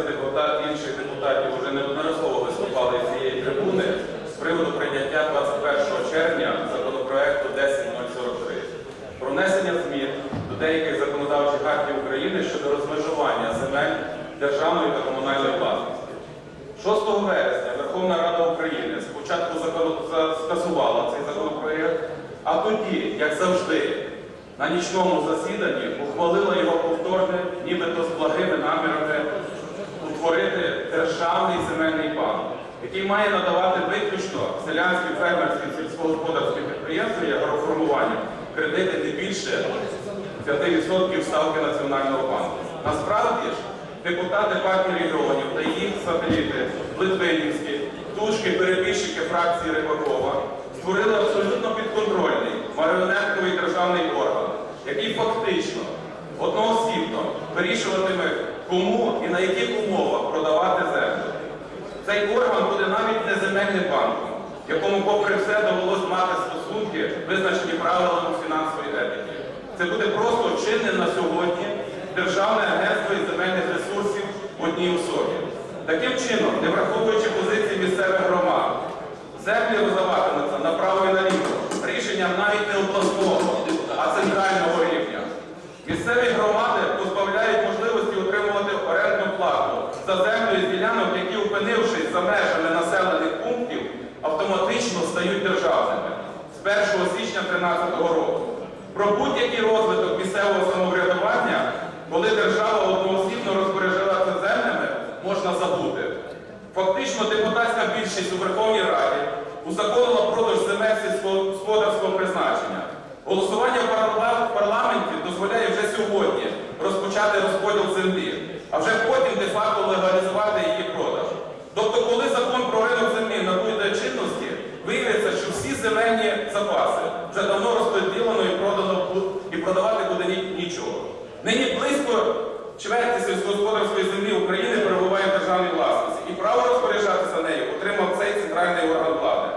Депутат інших депутатів вже неодноразово виступали з цієї трибуни з приводу прийняття 21 червня законопроекту 10043 про внесення змін до деяких законодавчих актів України щодо розмежування земель державної та комунальної власності. 6 вересня Верховна Рада України спочатку скасувала цей законопроект, а тоді, як завжди, на нічному засіданні ухвалила його повторне, нібито з благими намірами який має надавати виключно селянським фермерським сільськогосподарським підприємствам і агроформуванням кредити не більше 5% ставки Національного банку. Насправді ж, депутати партії регіонів та їх сателіти Литвинівські, тушки, перебіжчики фракції Рибакова створили абсолютно підконтрольний маріонетковий державний орган, який фактично одноосібно вирішуватиме, кому і на яких умовах продавати землю. Цей орган буде навіть не земельним банком, якому, попри все, довелось мати стосунки, визначені правилами фінансової етики. Це буде просто чинне на сьогодні Державне агентство із земельних ресурсів в одній особі. Таким чином, не враховуючи позиції місцевих громад, землі роздаватимуться направо і наліво, рішенням навіть не обласного, а центрального рівня. Місцеві громади позбавляють можливості отримувати орендну плату за землю опинившись за межами населених пунктів, автоматично стають державними з 1 січня 2013 року. Про будь-який розвиток місцевого самоврядування, коли держава одноосібно розпоряджалася землями, можна забути. Фактично, депутатська більшість у Верховній Раді узаконила продаж земель сільськогосподарського призначення. Голосування в парламенті дозволяє вже сьогодні розпочати розподіл землі, а вже Тобто, коли закон про ринок землі набуде чинності, виявиться, що всі земельні запаси вже давно розподілено і продано і продавати буде нічого. Нині близько чверті сільськогосподарської землі України перебуває в державній власності, і право розпоряджатися нею отримав цей центральний орган влади.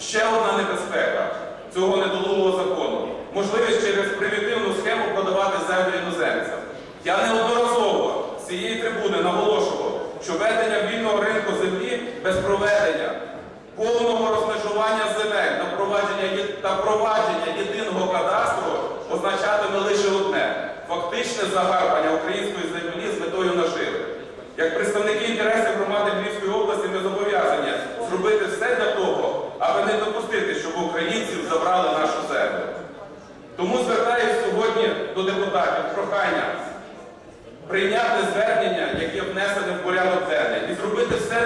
Ще одна небезпека цього недолугого закону можливість через примітивну схему продавати землю іноземцям. Я неодноразово з цієї трибуни наголошував, що ведення вільного ринку землі без проведення повного розмежування земель та провадження, є- та провадження єдиного кадастру означатиме лише одне фактичне загарбання української землі з метою наживи. Як представники інтересів громади Львівської області ми зобов'язані зробити все для того, аби не допустити, щоб українців забрали нашу землю. Тому звертаюся сьогодні до депутатів з проханням прийняти звернення, яке внесене в порядок денний, і зробити все